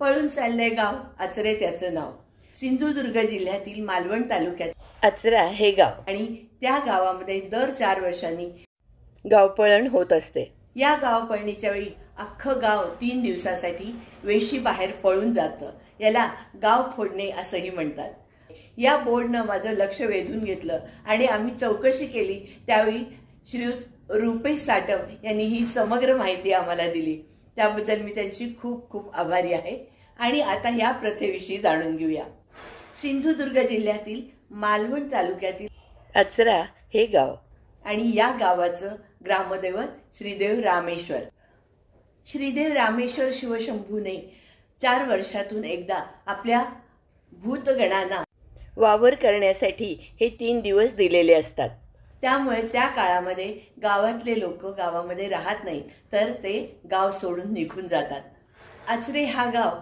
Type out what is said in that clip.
पळून चाललंय गाव आचरे त्याचं नाव. सिंधुदुर्ग जिल्ह्यातील मालवण तालुक्यात आचरा हे गाव. आणि त्या गावामध्ये दर चार वर्षांनी गावपळण होत असते. या गावपळणीच्या वेळी अख्खं गाव तीन दिवसासाठी वेशी बाहेर पळून जातं. याला गाव फोडणे असंही म्हणतात. या बोर्डनं माझं लक्ष वेधून घेतलं आणि आम्ही चौकशी केली. त्यावेळी श्रीयुत रुपेश साटम यांनी ही समग्र माहिती आम्हाला दिली. त्याबद्दल मी त्यांची खूप खूप आभारी आहे. आणि आता या प्रथेविषयी जाणून घेऊया. सिंधुदुर्ग जिल्ह्यातील मालवण तालुक्यातील अचरा हे गाव आणि या गावाचं ग्रामदैवत श्रीदेव रामेश्वर. श्रीदेव रामेश्वर शिवशंभूने चार वर्षातून एकदा आपल्या भूतगणांना वावर करण्यासाठी हे तीन दिवस दिलेले असतात. त्यामुळे त्या काळामध्ये गावातले लोक गावामध्ये राहत नाहीत तर ते गाव सोडून निघून जातात. आचरे हा गाव